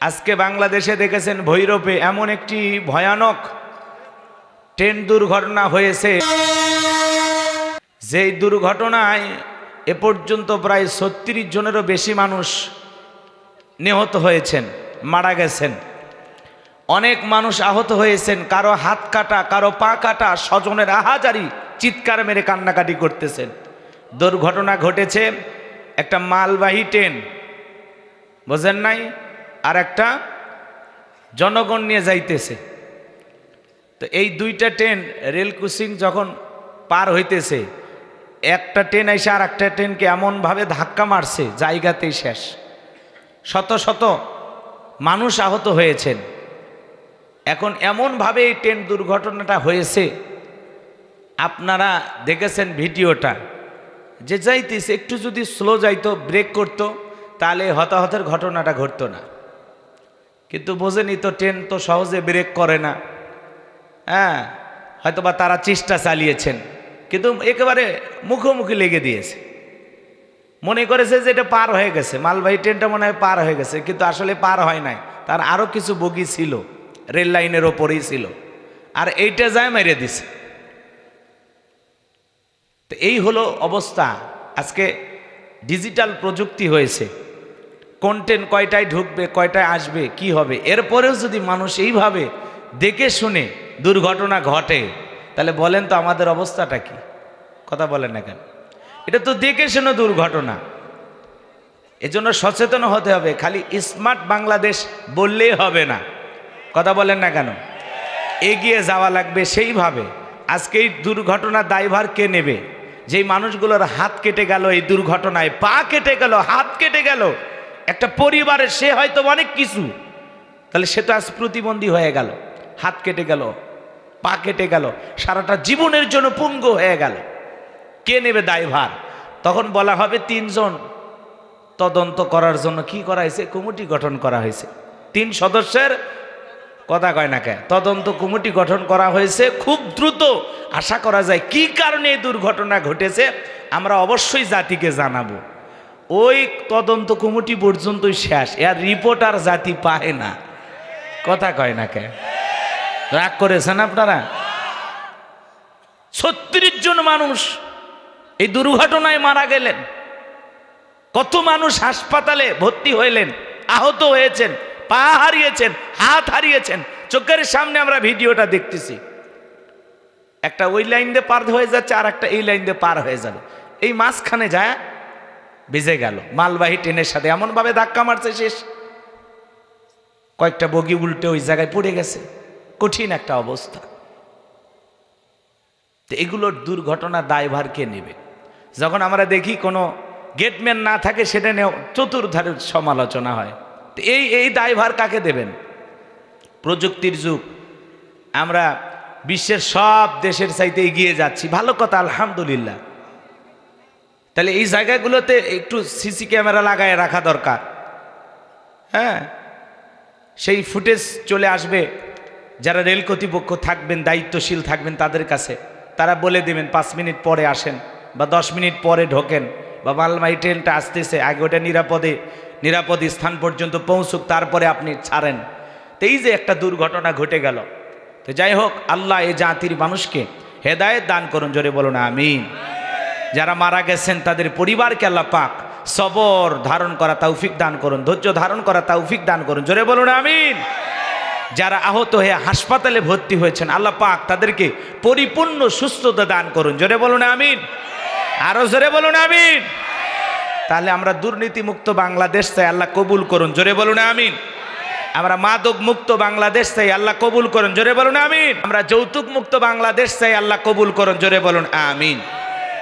আজকে বাংলাদেশে দেখেছেন ভৈরবে এমন একটি ভয়ানক ট্রেন দুর্ঘটনা হয়েছে। যেই দুর্ঘটনায় এ পর্যন্ত প্রায় ছত্রিশ জনেরও বেশি মানুষ নিহত হয়েছেন, মারা গেছেন। অনেক মানুষ আহত হয়েছেন, কারও হাত কাটা, কারও পা কাটা, স্বজনের আহাজারি, চিৎকার মেরে কান্নাকাটি করতেছেন। দুর্ঘটনা ঘটেছে একটা মালবাহী ট্রেন, বোঝেন নাই? আর একটা জনগণ নিয়ে যাইতেছে। তো এই দুইটা ট্রেন রেল ক্রসিং যখন পার হইতেছে, একটা ট্রেন এসে আর একটা ট্রেনকে এমনভাবে ধাক্কা মারছে, জায়গাতেই শেষ। শত শত মানুষ আহত হয়েছেন। এখন এমনভাবে এই ট্রেন দুর্ঘটনাটা হয়েছে, আপনারা দেখেছেন ভিডিওটা, যে যাইতেছে, একটু যদি স্লো যাইতো, ব্রেক করতো, তাহলে হতাহতের ঘটনাটা ঘটতো না। কিন্তু বোঝেনি তো, ট্রেন তো সহজে ব্রেক করে না। হ্যাঁ হয়তোবা তারা চেষ্টা চালিয়েছেন, কিন্তু একেবারে মুখোমুখি লেগে দিয়েছে। মনে করেছে যে এটা পার হয়ে গেছে। মালবাহী ট্রেনটা মনে হয় পার হয়ে গেছে, কিন্তু আসলে পার হয় নাই। তার আরও কিছু বগি ছিল, রেল লাইনের ওপরেই ছিল। আর এইটা যায় মেরে দিছে। তো এই হলো অবস্থা। আজকে ডিজিটাল প্রযুক্তি হয়েছে। কন্টেন্ট কয়টায় ঢুকবে, কয়টায় আসবে, কি হবে? এরপরেও যদি মানুষ এইভাবে দেখে শুনে দুর্ঘটনা ঘটে, তাহলে বলেন তো আমাদের অবস্থাটা কি? কথা বলেন না কেন? এটা তো দেখে শুনে দুর্ঘটনা। এজন্য সচেতন হতে হবে, খালি স্মার্ট বাংলাদেশ বললেই হবে না। কথা বলেন না কেন? এগিয়ে যাওয়া লাগবে সেইভাবে। আজকে এই দুর্ঘটনার দায়ভার কে নেবে? যেই মানুষগুলোর হাত কেটে গেল, এই দুর্ঘটনায় পা কেটে গেল, হাত কেটে গেল একটা পরিবারে সে হয়তো অনেক কিছু, তাহলে সে তো আজ প্রতিবন্ধী হয়ে গেল, হাত কেটে গেল, পা কেটে গেল, সারাটা জীবনের জন্য পুঙ্গ হয়ে গেল। কে নেবে দায়ভার? তখন বলা হবে তিনজন। তদন্ত করার জন্য কি করা হয়েছে? কমিটি গঠন করা হয়েছে। তিন সদস্যের কথা কয় না কে? তদন্ত কমিটি গঠন করা হয়েছে খুব দ্রুত। আশা করা যায় কি কারণে এই দুর্ঘটনা ঘটেছে? আমরা অবশ্যই জাতিকে জানাব। ওই তদন্ত কমিটি পর্যন্তই শেষ। এর রিপোর্ট আর জাতি পায় না। কথা কয় না কে? রাগ করেছেন আপনারা? ছত্রিশ জন মানুষ এই দুর্ঘটনায় মারা গেলেন। কত মানুষ হাসপাতালে ভর্তি হইলেন, আহত হয়েছেন, পা হারিয়েছেন, হাত হারিয়েছেন। চোখের সামনে আমরা ভিডিওটা দেখতেছি। একটা ওই লাইন দিয়ে পার হয়ে যাচ্ছে আর একটা এই লাইন দিয়ে পার হয়ে যাবে। এই মাঝখানে যায় ভিজে গেল। মালবাহী ট্রেনের সাথে এমনভাবে ধাক্কা মারছে শেষ। কয়েকটা বগি উল্টে ওই জায়গায় পড়ে গেছে। কঠিন একটা অবস্থা। তো এগুলোর দুর্ঘটনা দায়ভার কে নেবে? যখন আমরা দেখি কোনো গেটম্যান না থাকে, সেটা নিয়েও চতুর্ধারের সমালোচনা হয়। তো এই এই দায়ভার কাকে দেবেন? প্রযুক্তির যুগ। আমরা বিশ্বের সব দেশের চাইতে এগিয়ে যাচ্ছি। ভালো কথা, আলহামদুলিল্লাহ। তাহলে এই জায়গাগুলোতে একটু সিসি ক্যামেরা লাগায় রাখা দরকার। হ্যাঁ? সেই ফুটেজ চলে আসবে, যারা রেল কর্তৃপক্ষ থাকবেন, দায়িত্বশীল থাকবেন তাদের কাছে, তারা বলে দেবেন, পাঁচ মিনিট পরে আসেন বা দশ মিনিট পরে ঢোকেন বা মালমাই ট্রেনটা আসতেছে, আগে ওটা নিরাপদে, নিরাপদ স্থান পর্যন্ত পৌঁছুক, তারপরে আপনি ছাড়েন। তো এই যে একটা দুর্ঘটনা ঘটে গেল। তো যাই হোক, আল্লাহ এ জাতির মানুষকে হেদায়েত দান করুন, জোরে বলুন, আমিন। যারা মারা গেছেন, তাদের পরিবারকে আল্লাহ পাক সবর ধারণ করা তৌফিক দান করুন, ধৈর্য ধারণ করা তৌফিক দান করুন। জোরে বলুন, আমিন। যারা আহত হয়ে হাসপাতালে ভর্তি হয়েছেন, আল্লাহ পাক তাদেরকে পরিপূর্ণ সুস্থতা দান করুন। জোরে বলুন, আমিন। আরও জোরে বলুন, আমিন। তাহলে আমরা দুর্নীতি মুক্ত বাংলাদেশ চাই, আল্লাহ কবুল করুন। জোরে বলুন, আমিন। আমরা মাদক মুক্ত বাংলাদেশ চাই, আল্লাহ কবুল করুন। জোরে বলুন, আমিন। আমরা যৌতুক মুক্ত বাংলাদেশ চাই, আল্লাহ কবুল করুন। জোরে বলুন, আমিন।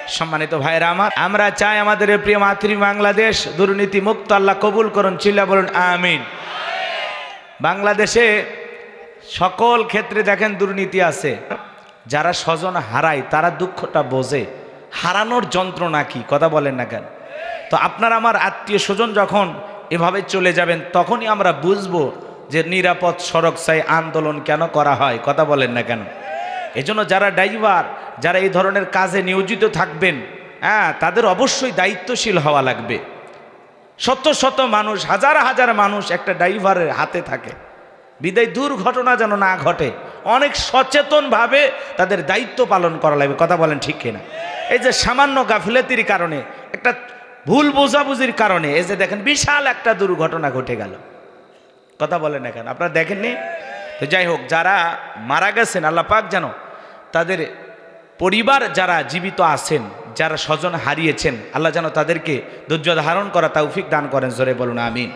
সম্মানিত ভাইরা আমার, আমরা চাই আমাদের প্রিয় মাতৃ বাংলাদেশ দুর্নীতি মুক্ত আল্লাহ কবুল করুন, চিল্লা বলুন, আমিন। বাংলাদেশে সকল ক্ষেত্রে দেখেন দুর্নীতি আছে। যারা স্বজন হারায়, তারা দুঃখটা বোঝে। হারানোর যন্ত্রণা কি? কথা বলেন না কেন? তো আপনার আমার আত্মীয় স্বজন যখন এভাবে চলে যাবেন, তখনই আমরা বুঝব যে নিরাপদ সড়ক চাই আন্দোলন কেন করা হয়। কথা বলেন না কেন? এজন্য যারা ড্রাইভার যারা এই ধরনের কাজে নিয়োজিত থাকবেন হ্যাঁ তাদের অবশ্যই দায়িত্বশীল হওয়া লাগবে। শত শত মানুষ, হাজার হাজার মানুষ একটা ড্রাইভারের হাতে থাকে। বিদায় দুর্ঘটনা যেন না ঘটে, অনেক সচেতনভাবে তাদের দায়িত্ব পালন করা লাগবে। কথা বলেন ঠিক কিনা? এই যে সামান্য গাফিলতির কারণে, একটা ভুল বোঝাবুঝির কারণে, এই যে দেখেন বিশাল একটা দুর্ঘটনা ঘটে গেল। কথা বলেন এখন আপনারা দেখেননি? তো যাই হোক, যারা মারা গেছেন, আল্লাহ পাক যেন তাদের পরিবার যারা জীবিত আছেন, যারা স্বজন হারিয়েছেন, আল্লাহ যেন তাদেরকে ধৈর্য ধারণ করা তৌফিক দান করেন, জোরে বলুন, আমিন।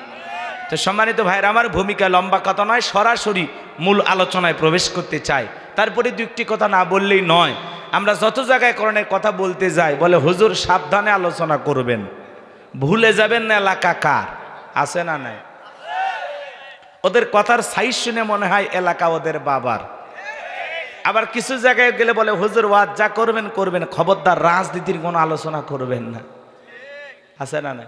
তো সম্মানিত ভাইয়ের, আমার ভূমিকা লম্বা কথা নয়, সরাসরি মূল আলোচনায় প্রবেশ করতে চাই। তারপরে দু একটি কথা না বললেই নয়, আমরা যত জায়গায় করণের কথা বলতে যাই, বলে হুজুর সাবধানে আলোচনা করবেন। ভুলে যাবেন না এলাকা কার, আছে না নাই? ওদের কথার সাইজ শুনে মনে হয় এলাকা ওদের বাবার। আবার কিছু জায়গায় গেলে বলে, হুজুর, ওয়াজ যা করবেন করবেন। খবরদার রাজনীতির কোনো আলোচনা করবেন না। আছে না না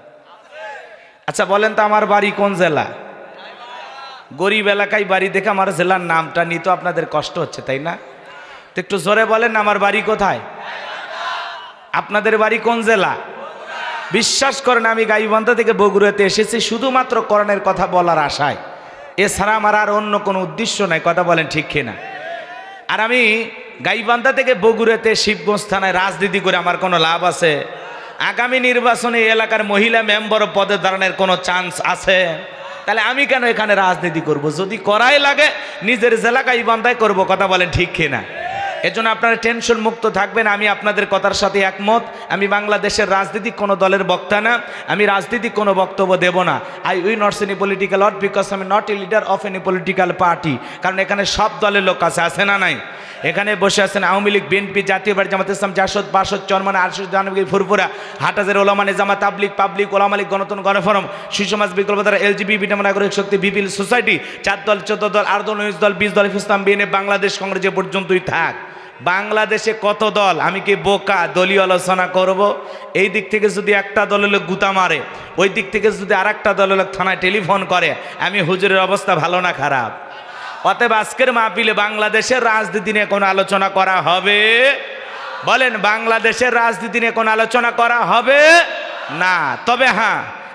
আচ্ছা বলেন তো আমার বাড়ি কোন জেলা? গরিব এলাকায় বাড়ি দেখে আমার জেলার নামটা নিতে আপনাদের কষ্ট হচ্ছে, তাই না? তো একটু জোরে বলেন, আমার বাড়ি কোথায়? আপনাদের বাড়ি কোন জেলা? বিশ্বাস করেন, আমি গাইবান্ধা থেকে বগুড়াতে এসেছি, শুধুমাত্র করণের কথা বলার আশায়। এছাড়া আমার আর অন্য কোনো উদ্দেশ্য নাই, কথা বলেন ঠিক কিনা? আর আমি গাইবান্ধা থেকে বগুড়াতে শিবগঞ্জ থানায় রাজনীতি করে আমার কোনো লাভ আছে? আগামী নির্বাচনে এলাকার মহিলা মেম্বার পদে দাঁড়ানোর কোনো চান্স আছে? তাহলে আমি কেন এখানে রাজনীতি করব? যদি করাই লাগে, নিজের জেলা গাইবান্ধায় করব, কথা বলেন ঠিক কিনা? এজন্য আপনারা টেনশন মুক্ত থাকবেন, আমি আপনাদের কথার সাথে একমত। আমি বাংলাদেশের রাজনীতিক কোনো দলের বক্তা না, আমি রাজনীতিক কোনো বক্তব্য দেব না। I we not any political ought because আমি not a leader of any political party কারণ এখানে সব দলের লোক আছে আছে না নাই? এখানে বসে আছেন আওয়ামী লীগ বিএনপি জাতীয় পার্টি, জামাত ইসলাম, জাসদ, বাসদ, চরমান, আরশদ জাহানবী ফুরফুরা হাটাজের ওলামানে জামা তাবলিক পাবলিক, ওলামা লীগ, গণতন্ত্র, গণফোরাম, সুসমাজ বিকল্প দ্বারা এলজিবি বিটাম নাগরিক শক্তি বিপিল সোসাইটি, চার দল, চোদ্দ দল, আট দল উনিশ দল, বিশ দল, ইসলাম বিএনএ বাংলাদেশ, কংগ্রেস পর্যন্তই থাক। বাংলাদেশে কত দল? আমি কি বোকা? দলীয় আলোচনা করব। এই দিক থেকে যদি একটা দলের লোক গুতা মারে, ওই দিক থেকে যদি আর একটা দলের থানায় টেলিফোন করে, আমি হুজুরের অবস্থা ভালো না খারাপ? অতএব আজকের মাহফিলে বাংলাদেশের রাজনীতি নিয়ে কোনো আলোচনা করা হবে? বলেন, বাংলাদেশের রাজনীতি নিয়ে কোনো আলোচনা করা হবে? না। তবে হ্যাঁ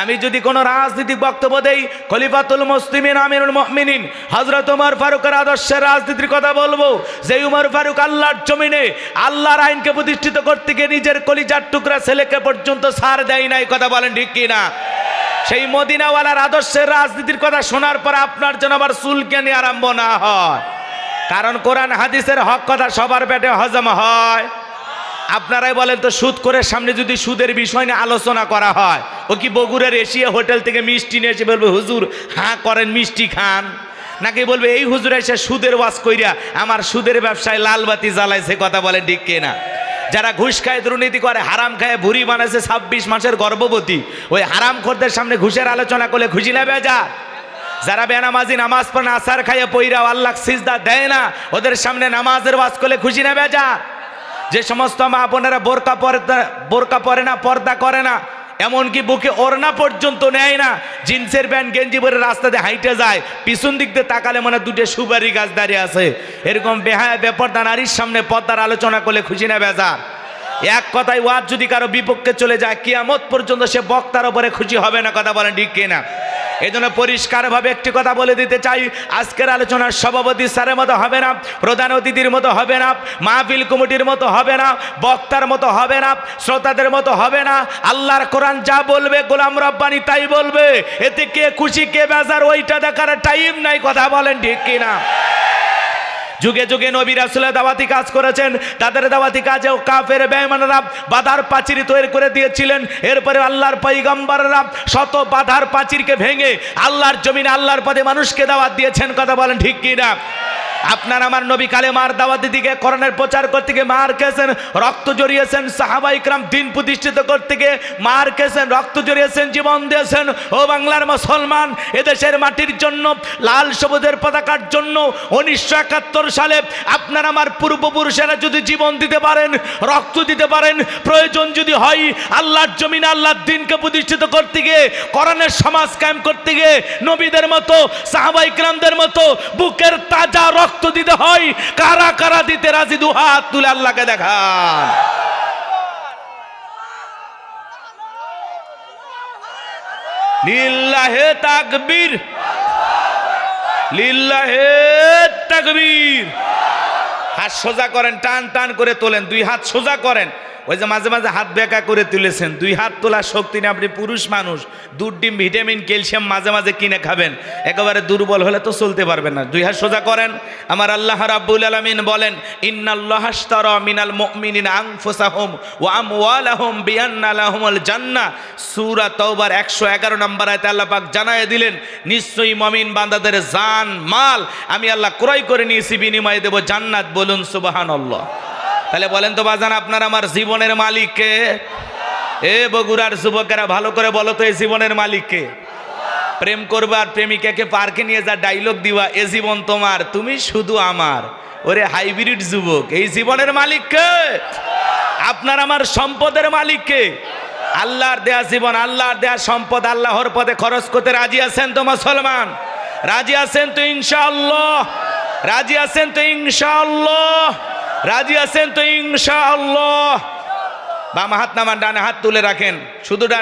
আমি যদি কোনো রাজনীতিক বক্তব্য দেই, খলিফাতুল মুসলিমিন, আমিরুল মুমিনিন, হযরত ওমর ফারুকের আদর্শের রাজনীতির কথা বলব যে উমর ফারুক আল্লাহর জমিনে আল্লাহর আইনকে প্রতিষ্ঠিত করতে গিয়ে নিজের কলিজার টুকরা ছেলেকে পর্যন্ত সার দেয় নাই, কথা বলেন ঠিক কি না সেই মদিনাওয়ালার আদর্শের রাজনীতির কথা শোনার পর আপনার যেন আবার চুলকেনি আরম্ভ না হয়। কারণ কোরআন হাদিসের হক কথা সবার পেটে হজম হয়। আপনারাই বলেন তো, সুদ করে সামনে যদি সুদের বিষয় নিয়ে আলোচনা করা হয়, ও কি বগুড়ার এশিয়া হোটেল থেকে মিষ্টি নিয়ে এসে বলবে, হুজুর হ্যাঁ করেন মিষ্টি খান। নাকি বলবে, এই হুজুর এসে সুদের ওয়াজ কইরা আমার সুদের ব্যবসায় লাল লালবাতি জ্বালাইছে, কথা বলে ঠিক কিনা? যারা ঘুষ খায়, দুর্নীতি করে, হারাম খায়, ভুরি বানাইছে, ছাব্বিশ মাসের গর্ভবতী, ওই হারাম খোরদের সামনে ঘুষের আলোচনা করলে খুশি না বেজা যারা বেনামাজি নামাজ পড়ে, আসার খাইয়ে পইরা আল্লাহ সিজদা দেয় না, ওদের সামনে নামাজের ওয়াজ করলে খুশি না বেজা যে সমস্ত মা বোনেরা বোরকা পর্দা বোরকা পরে না, পর্দা করে না, এমনকি বুকে ওড়না পর্যন্ত নেয় না, জিন্সের প্যান্ট গেঞ্জি পরে রাস্তাতে হাইটে যায়, পিছন দিক দিয়ে তাকালে মনে দুটো সুপারি গাছ দাঁড়িয়ে আছে। এরকম বেহায়া, বেপর্দা নারীর সামনে পর্দার আলোচনা করলে খুশি না বেজার। এক কথায় ওয়াজ যদি কারও বিপক্ষে চলে যায়, কিয়ামত পর্যন্ত সে বক্তার ওপরে খুশি হবে না, কথা বলেন ঠিক কিনা? এই জন্য পরিষ্কারভাবে একটি কথা বলে দিতে চাই, আজকের আলোচনার সভাপতি স্যারের মতো হবে না, প্রধান অতিথির মতো হবে না, মাহফিল কমিটির মতো হবে না, বক্তার মতো হবে না, শ্রোতাদের মতো হবে না, আল্লাহর কোরআন যা বলবে গোলাম রব্বানি তাই বলবে, এতে কে খুশি, কে বেজার, ওইটা দেখার টাইম নাই, কথা বলেন ঠিক কিনা? যুগে যুগে নবী রাসুলের দাওয়াতি কাজ করেছেন, তাদের দাওয়াতি কাজেও কাফের বেমানরা বাধার পাচির তৈরি করে দিয়েছিলেন। এরপরে আল্লাহর পৈগম্বররা শত বাধার পাঁচিরকে ভেঙে আল্লাহর জমিনে, আল্লাহর পদে মানুষকে দাওয়াত দিয়েছেন। কথা বলেন ঠিক কি না আপনার আমার নবী কালে মার দাওয়াতি দিকে করণের প্রচার করতে গিয়ে মার খেয়েছেন, রক্ত জড়িয়েছেন, সাহাবা ইকরাম দিন প্রতিষ্ঠিত করতে গিয়ে মার খেয়েছেন, রক্ত জড়িয়েছেন, জীবন দিয়েছেন। ও বাংলার মুসলমান, এদেশের মাটির জন্য, লাল সবুজের পতাকার জন্য উনিশশো একাত্তর সালে আপনার আমার পূর্বপুরুষেরা যদি জীবন দিতে পারেন, রক্ত দিতে পারেন, প্রয়োজন যদি হয়, আল্লাহর জমিন আল্লাহর দিনকে প্রতিষ্ঠিত করতে গিয়ে করণের সমাজ কায়েম করতে গিয়ে, নবীদের মতো সাহাবাই ক্রামদের মতো, বুকের তাজা রক্ত দিতে হয়। কারা কারা দিতে রাজি? দু হাত তুলে আল্লাহকে দেখান। লিল্লাহে তাকবীর। লিল্লাহে তাকবীর। হাত সোজা করেন, টান টান করে তোলেন, দুই হাত সোজা করেন। ওই যে মাঝে মাঝে হাত বেঁকা করে তুলেছেন, দুই হাত তোলার শক্তি নিয়ে আপনি পুরুষ মানুষ, দুধ, ডিম, ভিটামিন, ক্যালসিয়াম মাঝে মাঝে কিনে খাবেন, একেবারে দুর্বল হলে তো চলতে পারবেন না। দুই হাত সোজা করেন, আমার আল্লাহ রাব্বুল আলামিন বলেন, ইন্নাল্লাহ আশতারা মিনাল মুমিনিনা আনফুসাহুম ওয়া আমওয়ালাহুম বিআন্না লাহুমুল জান্নাহ। সূরা তওবার 111 নম্বর আয়াতে আল্লাহ জানায় দিলেন, নিশ্চয়ই মুমিন বান্দাদের জান, মাল, আমি আল্লাহ ক্রয় করে নিয়েছি, বিনিময়ে দেব জান্নাত। বলুন, সুবহানাল্লাহ। তাহলে বলেন তো বাজান, আপনার আমার জীবনের মালিককে এ বগুড়ার যুবকেরা, ভালো করে বলো তো এই জীবনের মালিককে প্রেম করবে আর প্রেমিকাকে পার্কে নিয়ে যা ডাইলগ দিবা, এ জীবন তোমার, তুমি শুধু আমার। ওরে হাইব্রিড যুবক, এই জীবনের মালিককে আপনার আমার সম্পদের মালিককে আল্লাহর দেয়া জীবন, আল্লাহর দেয়া সম্পদ, আল্লাহর পথে খরচ করতে রাজি আছেন তো মুসলমান? রাজি আছেন তো ইনশাআল্লাহ? রাজি আছেন তো ইনশাআল্লাহ? রাজি আছেন তো ইনশাআল্লাহ? বাম হাত নামান ডানে হাত তুলে রাখেন। শুধু